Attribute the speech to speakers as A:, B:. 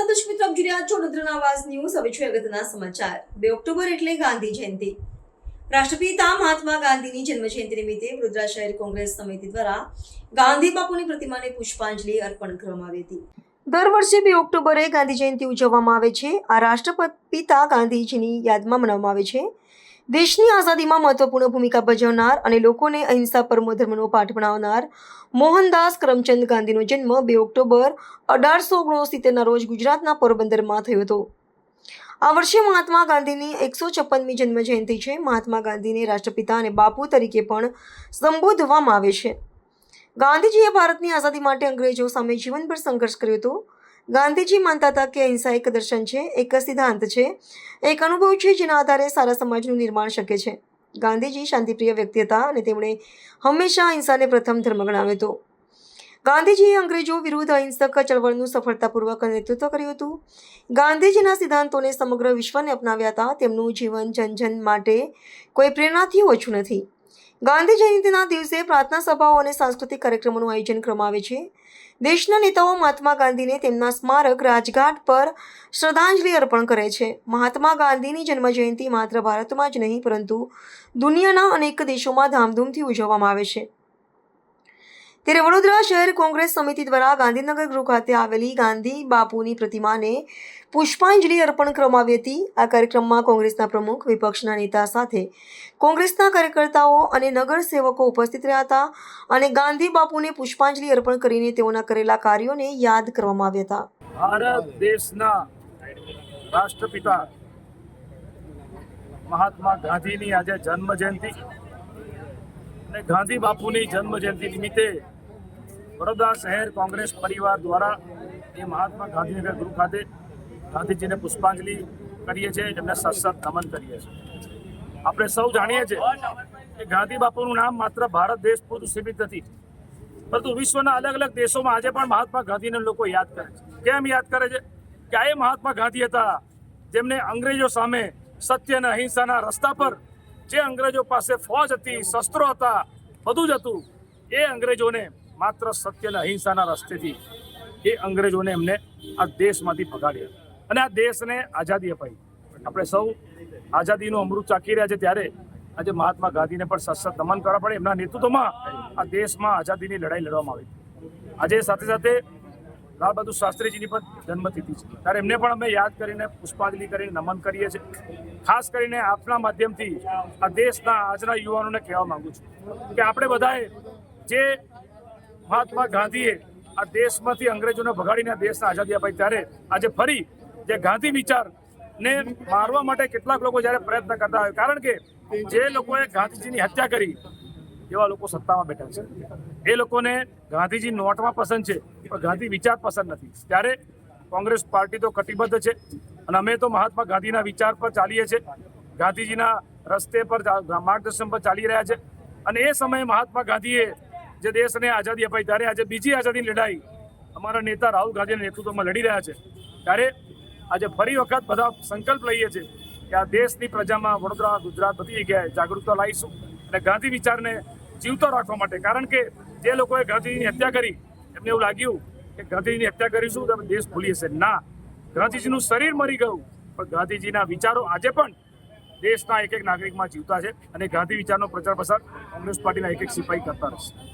A: વડોદરાના આવાસ ન્યૂઝ. હવે છે અગત્યના સમાચાર. બે ઓક્ટોબર એટલે ગાંધી જયંતિ. રાષ્ટ્રપિતા મહાત્મા ગાંધીની જન્મ જયંતિ નિમિત્તે વડોદરા શહેર કોંગ્રેસ સમિતિ દ્વારા ગાંધી બાપુની પ્રતિમાને પુષ્પાંજલિ અર્પણ કરવામાં આવી હતી. દર વર્ષે બે ઓક્ટોબરે ગાંધી જયંતિ ઉજવવામાં આવે છે. આ રાષ્ટ્રપિતા ગાંધીજીની યાદમાં મનાવવામાં આવે છે. દેશની આઝાદીમાં મહત્વપૂર્ણ ભૂમિકા ભજવનાર અને લોકોને અહિંસા પરમો ધર્મનો પાઠ ભણાવનાર મોહનદાસ કરમચંદ ગાંધીનો જન્મ બે ઓક્ટોબર અઢારસો ઓગણસિત્તેરના રોજ ગુજરાતના પોરબંદરમાં થયો હતો. આ વર્ષે મહાત્મા ગાંધીની એકસો છપ્પનમી જન્મ જયંતિ છે. મહાત્મા ગાંધીને રાષ્ટ્રપિતા અને બાપુ તરીકે પણ સંબોધવામાં આવે છે. ગાંધીજીએ ભારતની આઝાદી માટે અંગ્રેજો સામે જીવનભર સંઘર્ષ કર્યો હતો. ગાંધીજી માનતા હતા કે અહિંસા એક દર્શન છે, એક સિદ્ધાંત છે, એક અનુભવ છે જેના આધારે સારા સમાજનું નિર્માણ શક્ય છે. ગાંધીજી શાંતિપ્રિય વ્યક્તિ હતા અને તેમણે હંમેશા અહિંસાને પ્રથમ ધર્મ ગણાવ્યો હતો. ગાંધીજીએ અંગ્રેજો વિરુદ્ધ અહિંસક ચળવળનું સફળતાપૂર્વક નેતૃત્વ કર્યું હતું. ગાંધીજીના સિદ્ધાંતોને સમગ્ર વિશ્વને અપનાવ્યા હતા. તેમનું જીવન જન જન માટે કોઈ પ્રેરણાથી ઓછું નથી. ગાંધી જયંતિના દિવસે પ્રાર્થના સભાઓ અને સાંસ્કૃતિક કાર્યક્રમોનું આયોજન કરવામાં આવે છે. દેશના નેતાઓ મહાત્મા ગાંધીને તેમના સ્મારક રાજઘાટ પર શ્રદ્ધાંજલિ અર્પણ કરે છે. મહાત્મા ગાંધીની જન્મજયંતિ માત્ર ભારતમાં જ નહીં, પરંતુ દુનિયાના અનેક દેશોમાં ધામધૂમથી ઉજવવામાં આવે છે. ત્યારે વડોદરા શહેર કોંગ્રેસ સમિતિ દ્વારા ગાંધીનગર ગૃહ ખાતે આવેલી ગાંધી બાપુની પ્રતિમાને પુષ્પાંજલિ અર્પણ કરવામાં આવી હતી. આ કાર્યક્રમમાં કોંગ્રેસના પ્રમુખ વિપક્ષના નેતા સાથે કોંગ્રેસના કાર્યકર્તાઓ અને નગરસેવકો ઉપસ્થિત રહ્યા હતા અને ગાંધી બાપુને પુષ્પાંજલિ અર્પણ કરીને તેઓના કરેલા કાર્યોને યાદ કરવામાં આવ્યા હતા.
B: ભારત દેશના રાષ્ટ્રપિતા મહાત્મા ગાંધીની આજે જન્મ જયંતિ અને ગાંધી બાપુની જન્મ જયંતિ નિમિત્તે વડોદરા શહેર કોંગ્રેસ પરિવાર દ્વારા એ મહાત્મા ગાંધીનગર ગૃહ ખાતે ગાંધીજીને પુષ્પાંજલિ કરીએ છીએ એમને સત્સત નમન કરીએ છીએ. આપણે સૌ જાણીએ છીએ કે ગાંધી બાપુનું નામ માત્ર ભારત દેશ પૂરતું સીમિત નથી, પરંતુ વિશ્વના અલગ અલગ દેશોમાં આજે પણ મહાત્મા ગાંધીને લોકો યાદ કરે છે. કેમ યાદ કરે છે? કે આ એ મહાત્મા ગાંધી હતા, જેમને અંગ્રેજો સામે સત્ય અને અહિંસાના રસ્તા પર જે અંગ્રેજો પાસે ફોજ હતી, શસ્ત્રો હતા, બધું જ હતું, એ અંગ્રેજોને માત્ર સત્ય અને અહિંસાના રસ્તેથી એ અંગ્રેજોને એમને આ દેશમાંથી ભગાડ્યા. અને આ દેશને આઝાદી અપાઈ. આપણે સૌ આઝાદીનું અમૃત ચાકી રહ્યા છે ત્યારે આજે મહાત્મા ગાંધીને પણ સતત નમન કરવા પડે. એમના નેતૃત્વમાં આ દેશમાં આઝાદીની લડાઈ લડવામાં આવી. આજે સાથે સાથે લાલ બહાદુર શાસ્ત્રીજીની પણ જન્મતિથિ છે. ત્યારે એમને પણ અમે યાદ કરીને, પુષ્પાંજલિ કરીને નમન કરીએ છીએ. ખાસ કરીને આપના માધ્યમથી આ દેશના આજના યુવાનોને કહેવા માંગુ છું કે આપણે બધાએ જે મહાત્મા ગાંધીએ આ દેશમાંથી અંગ્રેજોને ભગાડીને દેશને આઝાદી અપાઈ. ત્યારે આજે ફરી જે ગાંધી વિચારને મારવા માટે કેટલાક લોકો જ્યારે પ્રયત્ન કરતા હોય, કારણ કે જે લોકોએ ગાંધીજીની હત્યા કરી, એવા લોકો સત્તામાં બેઠા છે. એ લોકોને ગાંધીજી નોટમાં પસંદ છે, પણ ગાંધી વિચાર પસંદ નથી. ત્યારે કોંગ્રેસ પાર્ટી તો કટિબદ્ધ છે, અને અમે તો મહાત્મા ગાંધીના વિચાર પર ચાલીએ છીએ. ગાંધીજીના રસ્તે પર, માર્ગદર્શન પર ચાલી રહ્યા છે. અને એ સમયે મહાત્મા ગાંધીએ જે દેશને આઝાદી અપાઈ, ત્યારે આજે બીજી આઝાદીની લડાઈ અમારા નેતા રાહુલ ગાંધીના નેતૃત્વમાં લડી રહ્યા છે. ત્યારે આજે ફરી વખત બધા સંકલ્પ લઈએ છીએ કે આ દેશની પ્રજામાં વડોદરા, ગુજરાત બધી જગ્યાએ જાગૃતતા લાવીશું અને ગાંધી વિચારને જીવતો રાખવા માટે. કારણ કે જે લોકોએ ગાંધીજીની હત્યા કરી, એમને એવું લાગ્યું કે ગાંધીજીની હત્યા કરીશું તો દેશ ભૂલી જશે ના, ગાંધીજીનું શરીર મરી ગયું, પણ ગાંધીજીના વિચારો આજે પણ દેશના એક એક નાગરિકમાં જીવતા છે અને ગાંધી વિચારનો પ્રચાર પ્રસાર કોંગ્રેસ પાર્ટીના એક એક સિપાહી કરતા રહેશે.